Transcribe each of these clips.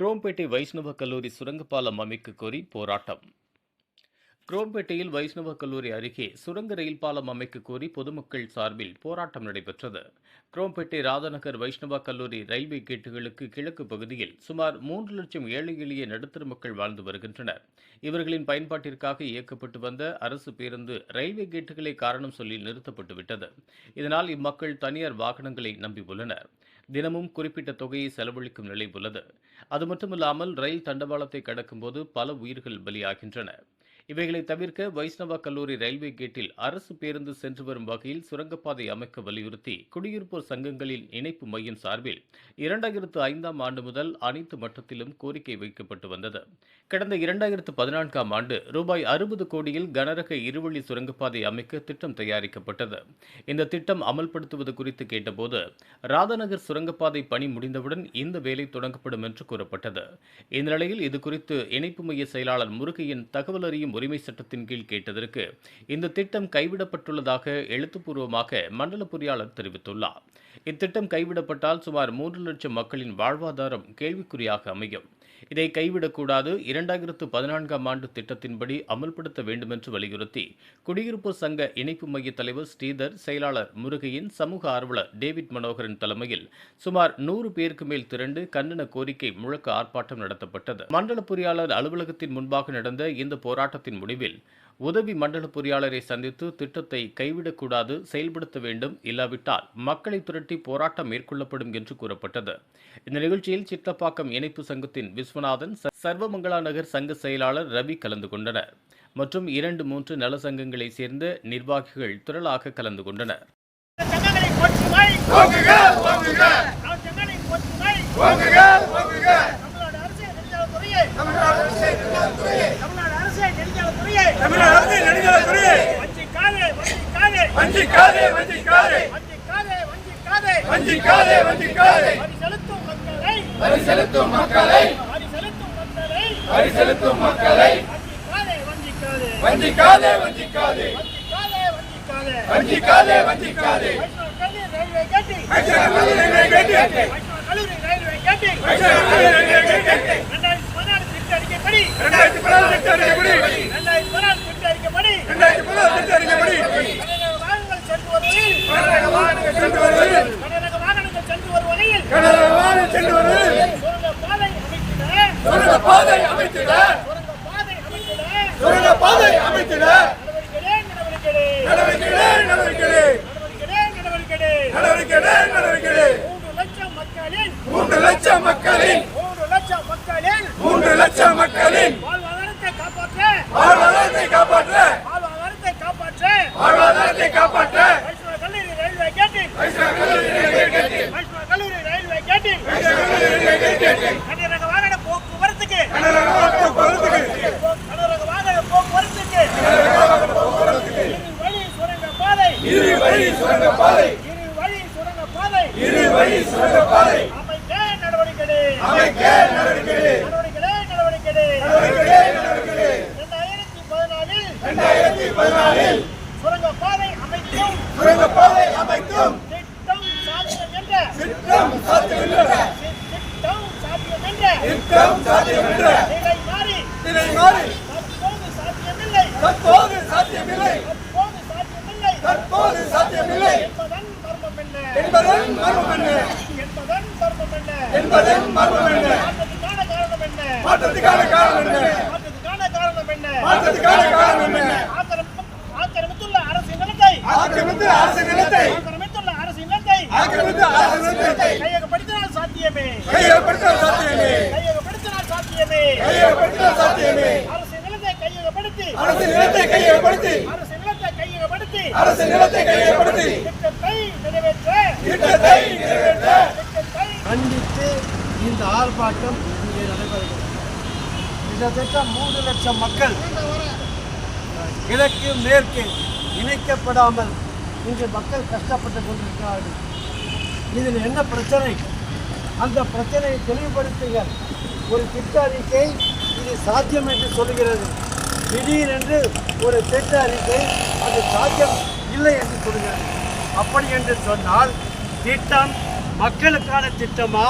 குரோம்பேட்டை வைஷ்ணவ கல்லூரி சுரங்கப்பாலம் அமைக்க கோரி போராட்டம். குரோம்பேட்டையில் வைஷ்ணவ கல்லூரி அருகே சுரங்க ரயில் பாலம் அமைக்க கோரி பொதுமக்கள் சார்பில் போராட்டம் நடைபெற்றது. குரோம்பேட்டை ராதநகர் வைஷ்ணவ கல்லூரி ரயில்வே கேட்டுகளுக்கு கிழக்கு பகுதியில் சுமார் மூன்று லட்சம் ஏழை எளிய நடுத்தர மக்கள் வாழ்ந்து வருகின்றனர். இவர்களின் பயன்பாட்டிற்காக இயக்கப்பட்டு வந்த அரசு பேருந்து ரயில்வே கேட்டுகளை காரணம் சொல்லி நிறுத்தப்பட்டுவிட்டது இதனால் இம்மக்கள் தனியார் வாகனங்களை நம்பியுள்ளனர் தினமும் குறிப்பிட்ட தொகையை செலவழிக்கும் நிலை உள்ளது. அது மட்டுமில்லாமல் ரயில் தண்டவாளத்தை கடக்கும்போது பல உயிர்கள் பலியாகின்றன. இவைகளை தவிர்க்க வைஷ்ணவா கல்லூரி ரயில்வே கேட்டில் அரசு பேருந்து சென்று வரும் வகையில் சுரங்கப்பாதை அமைக்க வலியுறுத்தி குடியிருப்போர் சங்கங்களின் இணைப்பு மையம் சார்பில் இரண்டாயிரத்து ஐந்தாம் ஆண்டு முதல் அனைத்து மட்டத்திலும் கோரிக்கை வைக்கப்பட்டு வந்தது. கடந்த இரண்டாயிரத்து பதினான்காம் ஆண்டு ரூபாய் அறுபது கோடியில் கனரக இருவழி சுரங்கப்பாதை அமைக்க திட்டம் தயாரிக்கப்பட்டது. இந்த திட்டம் அமல்படுத்துவது குறித்து கேட்டபோது ராதாநகர் சுரங்கப்பாதை பணி முடிந்தவுடன் இந்த வேலை தொடங்கப்படும் என்று கூறப்பட்டது. இந்நிலையில் இதுகுறித்து இணைப்பு மைய செயலாளர் முருகையின் தகவல் அறியும் உரிமை சட்டத்தின் கீழ் கேட்டதற்கு இந்த திட்டம் கைவிடப்பட்டுள்ளதாக எழுத்துப்பூர்வமாக மண்டல பொறியாளர் தெரிவித்துள்ளார். இத்திட்டம் கைவிடப்பட்டால் சுமார் மூன்று லட்சம் மக்களின் வாழ்வாதாரம் கேள்விக்குறியாக அமையும். இதை கைவிடக்கூடாது. இரண்டாயிரத்து பதினான்காம் ஆண்டு திட்டத்தின்படி அமல்படுத்த வேண்டுமென்று வலியுறுத்தி குடியிருப்பு சங்க இணைப்பு மைய தலைவர் ஸ்ரீதர் செயலாளர் முருகையின் சமூக ஆர்வலர் டேவிட் மனோகரன் தலைமையில் சுமார் நூறு பேருக்கு மேல் திரண்டு கண்டன கோரிக்கை முழக்க ஆர்ப்பாட்டம் நடத்தப்பட்டது. மண்டல பொறியாளர் அலுவலகத்தின் முன்பாக நடந்த இந்த போராட்டத்தின் முடிவில் உதவி மண்டல பொறியாளரை சந்தித்து திட்டத்தை கைவிடக்கூடாது செயல்படுத்த வேண்டும் இல்லாவிட்டால் மக்களை திரட்டி போராட்டம் மேற்கொள்ளப்படும் என்று கூறப்பட்டது. இந்த நிகழ்ச்சியில் சித்தப்பாக்கம் இணைப்பு சங்கத்தின் விஸ்வநாதன் சர்வமங்களா நகர் சங்க செயலாளர் ரவி கலந்து கொண்டனர். மற்றும் இரண்டு மூன்று நல சங்கங்களைச் சேர்ந்த நிர்வாகிகள் திரளாக கலந்து கொண்டனர். சங்கங்களை போற்றுமை ஓங்குக தமிழக அரசு நெடுஞ்சாலைத்துறை வஞ்சிக்காதே. வஞ்சிக்காதே வஞ்சிக்காதே. வஞ்சிக்காதே வரி செலுத்தும் மக்களை. வரி செலுத்தும் மக்களை. வஞ்சிக்காதே வஞ்சிக்காதே. வஞ்சிக்காதே வஞ்சிக்காதே. வஞ்சிக்காதே வஞ்சிக்காதே. அறிக்கைப்படி இரண்டாயிரத்தி பதினாறு திட்ட அறிக்கைப்படி இரண்டாயிரத்தி பதினாறு திட்ட அறிக்கைப்படி இரண்டாயிரத்தி பதினாறு திட்ட அறிக்கைப்படி வாகனங்கள் சென்று வருவதில் வாகனங்கள் சென்று வருவதில் கனரக வாகனங்கள் சென்று வருவதில் கனரக வாகனம் சென்று வருவதில் சுரங்க பாதை அமைத்திட. பாதை அமைத்திட. சுரங்க பாதை அமைத்திட. சுரங்க பாதை அமைத்திட. நடவடிக்கை நடவடிக்கை நடவடிக்கை நடவடிக்கை நடவடிக்கை நடவடிக்கை மூன்று லட்சம் மக்களின் மூன்று லட்சம் மக்களின் லட்சம் மக்களின் வாழ்வாதாரத்தை காப்பாற்ற. வாழ்வாதாரத்தை காப்பாற்ற. வாழ்வாதாரத்தை காப்பாற்ற. வாழ்வாதாரத்தை காப்பாற்ற. கல்லூரி ரயில்வே வைஷ்ணவ கல்லூரி ரயில்வே கேட்டு வைஷ்ணவ கல்லூரி ரயில்வே கேட்டில் வைஷ்ணவ கல்லூரி ரயில்வே கேட்டு கனரக வாகன போக்குவரத்துக்கு. போக்குவரத்துக்கு. வாகன போக்குவரத்துக்கு. வழி சுரங்க பாதை. இரு வழி சுரங்க பாதை. இரு வழி சுரங்க பாதை. இரு வழி சுரங்க பாதை. அமைக்க நடவடிக்கைகளே அமைக்க நடவடிக்கைகளே இரண்டாயிரத்தி பதினாலில் சுரங்க பாதை அமைக்கும். சுரங்க பாதை அமைக்கும். திட்டம் சாத்தியம் என்ற. திட்டம் சாத்தியமில்லை திட்டம் சாத்தியம் என்ற. திட்டம் சாத்தியமில்லை நிலை மாறி. நிலை மாறி. தற்போது சாத்தியமில்லை. தற்போது சாத்தியமில்லை. தற்போது சாத்தியமில்லை. தற்போது சாத்தியமில்லை. என்பதன் மர்மம் என்ன? என்பதன் மர்மம் என்ன? என்பதன் மர்மம் என்ன? என்பதன் மர்மம் என்ன? மாற்றத்துக்கான காரணம் என்ன? மாற்றத்துக்கான காரணம் என்ன? மாற்றத்துக்கான காரணம் என்ன? மாற்றத்துக்கான காரணம் என்ன ஆக்கிரமிப்பு ஆக்கிரமித்துள்ள அரசு நிலத்தை ஆக்கிரமித்து அரசு நிலத்தை ஆக்கிரமித்துள்ள அரசு நிலத்தை ஆக்கிரமித்து அரசு நிலத்தை கையகப்படுத்தினால் சாத்தியமே. கையகப்படுத்த சாத்தியமே. கையகப்படுத்தினால் சாத்தியமே. கையகப்படுத்த சாத்தியமே. அரசு நிலத்தை கையகப்படுத்தி. அரசு நிலத்தை கையகப்படுத்தி. அரசு நிலத்தை கையகப்படுத்தி. அரசு நிலத்தை கையகப்படுத்தி. திட்டத்தை நிறைவேற்ற. திட்டத்தை நிறைவேற்ற. திட்டத்தை கண்டித்து இந்த ஆர்ப்பாட்டம் இங்கே நடைபெறுகிறது. கிட்டத்தட்ட மூன்று லட்சம் மக்கள் கிழக்கு மேற்கு இணைக்கப்படாமல் இங்கு மக்கள் கஷ்டப்பட்டு கொண்டிருக்கிறார்கள். இதில் என்ன பிரச்சனை? அந்த பிரச்சனையை தெளிவுபடுத்துங்கள். ஒரு திட்ட அறிக்கை இது சாத்தியம் என்று சொல்கிறது திடீரென்று ஒரு திட்ட அறிக்கை அது சாத்தியம் இல்லை என்று சொல்கிறது அப்படி என்று சொன்னால் திட்டம் மக்களுக்கான திட்டமா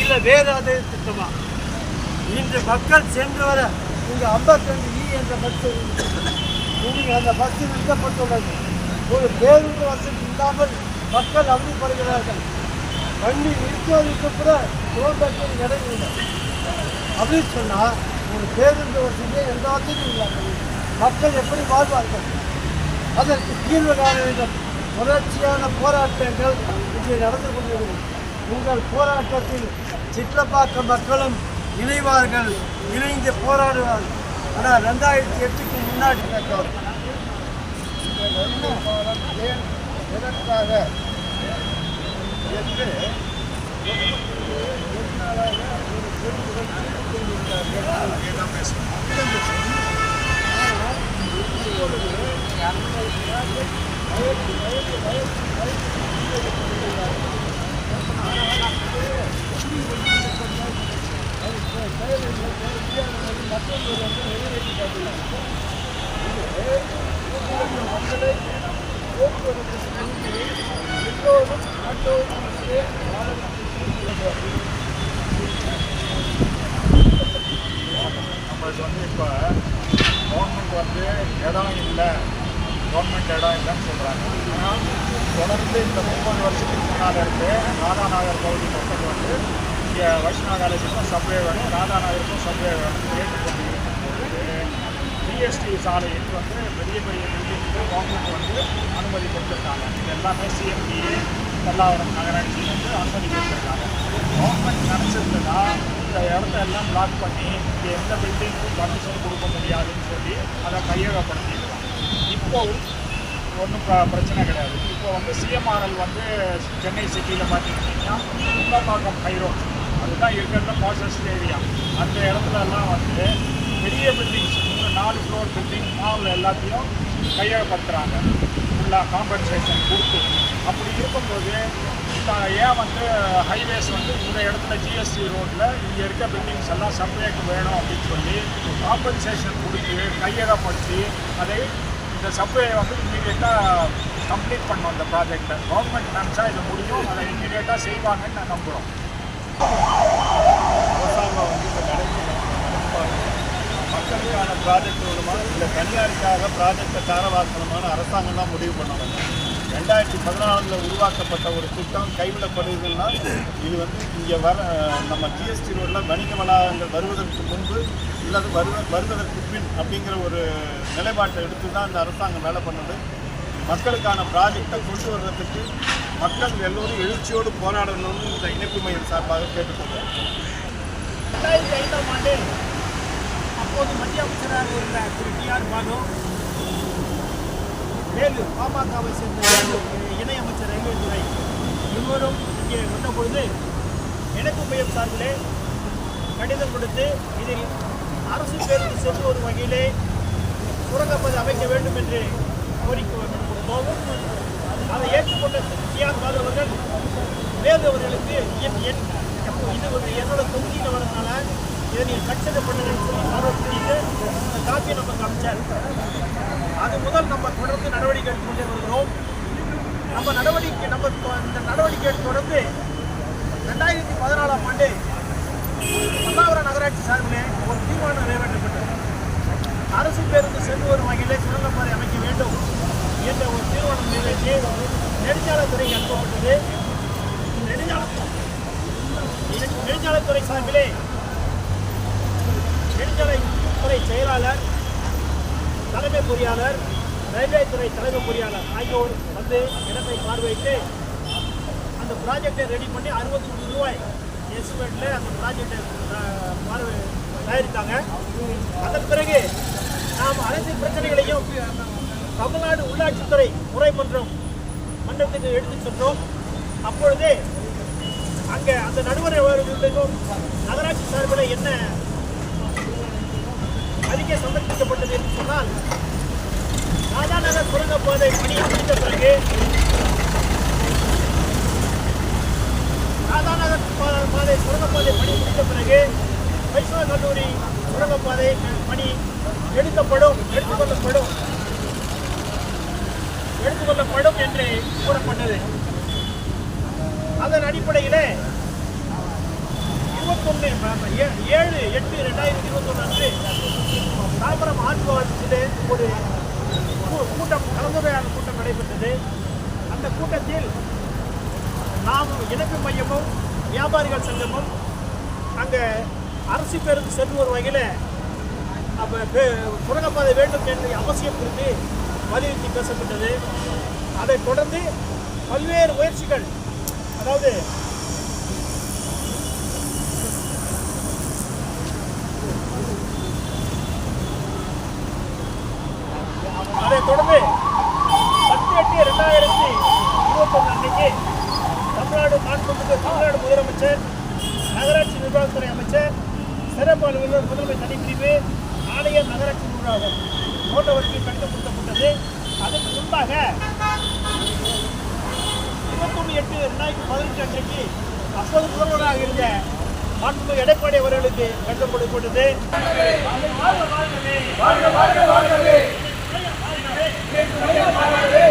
இல்லை வேறு ஏதாவது திட்டமா? இன்று மக்கள் சென்று வர இங்கே ஐம்பத்தி இ e என்ற பஸ் நீங்கள் அந்த பஸ் நிறுத்தப்பட்டுள்ளது. ஒரு பேருந்து வசதி இல்லாமல் மக்கள் அவதிப்படுகிறார்கள். வண்டி நிறுத்துவதற்கு கூட ரோட்டத்தில் இடம் இல்லை. அப்படின்னு சொன்னால் ஒரு பேருந்து வசதியே எந்த வசதியும் இல்லை. மக்கள் எப்படி வாழ்வார்கள்? அதற்கு தீர்வு காண வேண்டும். தொடர்ச்சியான போராட்டங்கள் இங்கே நடந்து கொண்டிருக்கிறது. உங்கள் போராட்டத்தில் சிட்லப்பாக்கம் மக்களும் இணைவார்கள். இணைந்து போராடுவார்கள். ஆனால் ரெண்டாயிரத்தி எட்டுக்கு முன்னாடி எதற்காக என்று நம்மளுக்கு வந்து இப்போ கவர்மெண்ட் வந்து இடம் இல்லை கவர்மெண்ட் இடம் இல்லைன்னு சொல்கிறாங்க ஆனால் தொடர்ந்து இந்த முப்பது வருஷத்துக்கு முன்னால் இருந்து ராதாநகர் பகுதி மக்கள் வந்து இங்கே வைஷ்ணவ காலேஜுக்கும் சப்வே வேணும் ராதாநகருக்கும் சப்வே வேணும் கேட்டுக்கொண்டு ஜிஎஸ்டி சாலையில் வந்து பெரிய பெரிய பில்டிங்க்கு கவர்மெண்ட் வந்து அனுமதி கொடுத்துருக்காங்க. இது எல்லாமே சிஎம்டி பல்லாவரம் நகராட்சி வந்து அனுமதி கொடுத்துருக்காங்க. கவர்மெண்ட் நினச்சிருந்ததுன்னா இந்த இடத்த எல்லாம் பிளாக் பண்ணி இங்கே எந்த பில்டிங்க்கும் பர்மிஷன் கொடுக்க முடியாதுன்னு சொல்லி அதை கையகப்படுத்திருக்காங்க இப்போ ஒன்றும் பிரச்சனை கிடையாது. இப்போ வந்து சிஎம்ஆர்எல் வந்து சென்னை சிட்டியில் பார்த்தீங்கன்னா முந்தாப்பாக்கம் ஹைரோட் அதுதான் இருக்கிற பாசஸ்ட் ஏரியா அந்த இடத்துலலாம் வந்து பெரிய பில்டிங்ஸ் நாலு ஃப்ளோர் பில்டிங் மால் எல்லாத்தையும் கையகப்படுத்துகிறாங்க ஃபுல்லாக காம்பன்சேஷன் கொடுத்து. அப்படி இருக்கும்போது ஏன் வந்து ஹைவேஸ் வந்து இந்த இடத்துல ஜிஎஸ்டி ரோட்டில் இங்கே இருக்க பில்டிங்ஸ் எல்லாம் சப்ளேக்கு வேணும் அப்படின்னு சொல்லி காம்பன்சேஷன் கொடுத்து கையகப்படுத்தி அதை இந்த சப்வே வந்து இமீடியட்டாக கம்ப்ளீட் பண்ணோம் இந்த ப்ராஜெக்டை கவர்மெண்ட் நினச்சா இது முடியும் அதை இமீடியட்டாக செய்வாங்கன்னு நான் நம்புகிறோம் அரசாங்கம் வந்து இந்த நடைமுறை மக்களுக்கான ப்ராஜெக்ட் மூலமாக இல்லை தனியாருக்காக ப்ராஜெக்டை தாரவாக்கணுமான அரசாங்கம் தான் முடிவு பண்ணணும். ரெண்டாயிரத்தி பதினாலில் உருவாக்கப்பட்ட ஒரு திட்டம் கைவிடப்படுதுன்னா இது வந்து இங்கே வர நம்ம ஜிஎஸ்டி ரோடில் வணிக வளாகங்கள் வருவதற்கு முன்பு இல்லாத வருவ வருவதற்கு பின் அப்படிங்கிற ஒரு நிலைப்பாட்டை எடுத்து தான் இந்த அரசாங்கம் வேலை பண்ணுது. மக்களுக்கான ப்ராஜெக்டை கொண்டு வர்றதுக்கு மக்கள் எல்லோரும் எழுச்சியோடு போராடணும்னு இந்த இணைப்பு மையம் சார்பாக கேட்டுக்கொள்கிறேன். ரெண்டாயிரத்தி ஐந்தாம் ஆண்டு அப்போது மத்திய அமைச்சராக இருந்த திரு டி ஆர் பாலு வேலு பாமகவை சேர்ந்த வேலு, இணையமைச்சர் ரயில்வே துறை இருவரும் இங்கே வந்தபொழுது எனக்கு உபயோகம் மையம் சார்பிலே கடிதம் கொடுத்து இதில் அரசு பேருந்து சென்று வரும் வகையிலே சுரங்கப்பது அமைக்க வேண்டும் என்று கோரிக்கை கொடுத்தோம் அதை ஏற்றுக்கொண்ட டி ஆர் பாலு அவர்கள் வேலு அவர்களுக்கு என் இது என்னோட தொகுதியில் வரதுனால இதை நீங்கள் கன்சிடர் பண்ணுங்கன்னு சொல்லி ஃபார்வர்ட் பண்ணிட்டு அந்த காப்பியை நமக்கு அமைச்சார் அது முதல் நம்ம தொடர்ந்து நடவடிக்கை எடுத்துக்கொண்டே வருகிறோம் நம்ம நடவடிக்கை நம்ம இந்த நடவடிக்கை தொடர்ந்து ரெண்டாயிரத்தி பதினாலாம் ஆண்டு பல்லாவரம் நகராட்சி சார்பில் ஒரு தீர்மானம் நிறைவேற்றப்பட்டது. அரசு பேருந்து சென்று வரும் வகையிலே சுரங்கப்பாதை அமைக்க வேண்டும் என்ற ஒரு தீர்மானம் நிறைவேற்றி நெடுஞ்சாலைத்துறைக்கு அனுப்பப்பட்டது. நெடுஞ்சாலை நெடுஞ்சாலைத்துறை சார்பிலே பொறியாளர் தலைமை பொறியாளர் ரயில்வே துறை தலைமை பொறியாளர் ஆகியோர் வந்து இடத்தை பார்வையிட்டு அந்த ப்ராஜெக்டை ரெடி பண்ணி அறுபத்தி மூணு ரூபாய் எஸ்டிமேட்டில் அந்த ப்ராஜெக்டை பார்வை தயாரித்தாங்க. அதன் பிறகு நாம் அனைத்து பிரச்சனைகளையும் தமிழ்நாடு உள்ளாட்சித்துறை முறைமன்றம் மன்றத்துக்கு எடுத்துச் சென்றோம். அப்பொழுது அங்கே அந்த நடுவர் அவர்களுக்கும் நகராட்சி சார்பில் என்ன அறிக்கை சமர்ப்பிக்கப்பட்டது என்று சொன்னால் ராஜாநகர் சுரங்கப்பாதை பணி முடிந்த பிறகு ராஜாநகர் பா- பாதை சுரங்கப்பாதை பணி முடிந்த பிறகு வைஷ்ணவ கல்லூரி சுரங்கப்பாதை பணி எடுக்கப்படும் எடுத்துக்கொள்ளப்படும் எடுத்துக்கொள்ளப்படும் என்று கூறப்பட்டது. அதன் அடிப்படையிலே இருபத்தொன்று ஏழு எட்டு ரெண்டாயிரத்தி இருபத்தொன்று அன்று தாம்பரம் ஆற்றுவாரத்திலே ஒரு கூ- கூட்டம் கலந்துரையாடல் கூட்டம் நடைபெற்றது. அந்த கூட்டத்தில் நாம் இணைப்பு மையமும் வியாபாரிகள் சங்கமும் அங்கே அரசு பேருந்து சென்று ஒரு வகையில் அப்போ சுரங்கப்பாதை வேண்டும் என்ற அவசியம் குறித்து வலியுறுத்தி பேசப்பட்டது. அதைத் தொடர்ந்து பல்வேறு முயற்சிகள் அதாவது அதைத் தொடர்ந்து பத்து எட்டு ரெண்டாயிரத்தி இருபத்தொன்று அன்னைக்கு தமிழ்நாடு மாண்புமிகு தமிழ்நாடு முதலமைச்சர் நகராட்சி நிர்வாகத்துறை அமைச்சர் சிறப்பு அலுவலர் முதன்மை தனிப்பிரிவு ஆணையர் நகராட்சி நிர்வாகம் போன்றவருக்கு கடிதம் கொடுக்கப்பட்டது. அதற்கு முன்பாக இருபத்தொன்று எட்டு ரெண்டாயிரத்தி பதினெட்டு அன்றைக்கு அப்போது முதல்வராக இருந்த மாண்புமிகு எடப்பாடி அவர்களுக்கு கடிதம் கொடுக்கப்பட்டது. வாழ்க வாழ்கவே வாழ்க வாழ்க வாழ்கவே வாழ்க வாழ்கவே.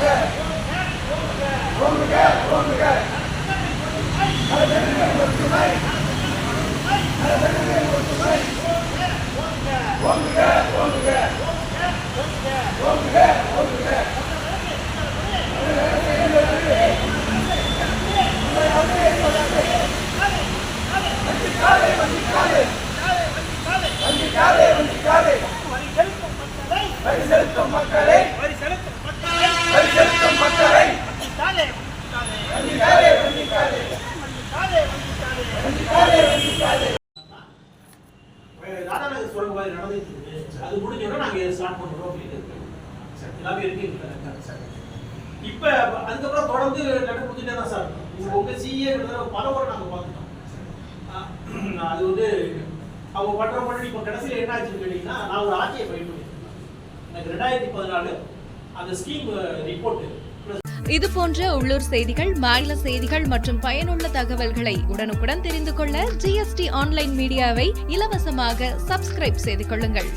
சொல்ற மாதிரி நடந்துச்சு அது முடிஞ்சோட நாங்க ஸ்டார்ட் பண்றோம் அப்படின்னு எல்லாமே இருக்கு இப்ப அதுக்கப்புறம் தொடர்ந்து நடந்துட்டே தான் சார் உங்க சிஏ பல முறை நாங்க பார்த்துட்டோம். அது வந்து அவங்க பண்ற பண்ணி இப்ப கடைசியில் என்ன ஆச்சுன்னு கேட்டீங்கன்னா நான் ஒரு ஆட்சியை பயன்படுத்தி எனக்கு ரெண்டாயிரத்தி பதினாலு அந்த ஸ்கீம் ரிப்போர்ட் இது போன்ற உள்ளூர் செய்திகள் மாநில செய்திகள் மற்றும் பயனுள்ள தகவல்களை உடனுக்குடன் தெரிந்து கொள்ள ஜிஎஸ்டி ஆன்லைன் மீடியாவை இலவசமாக சப்ஸ்கிரைப் செய்து கொள்ளுங்கள்.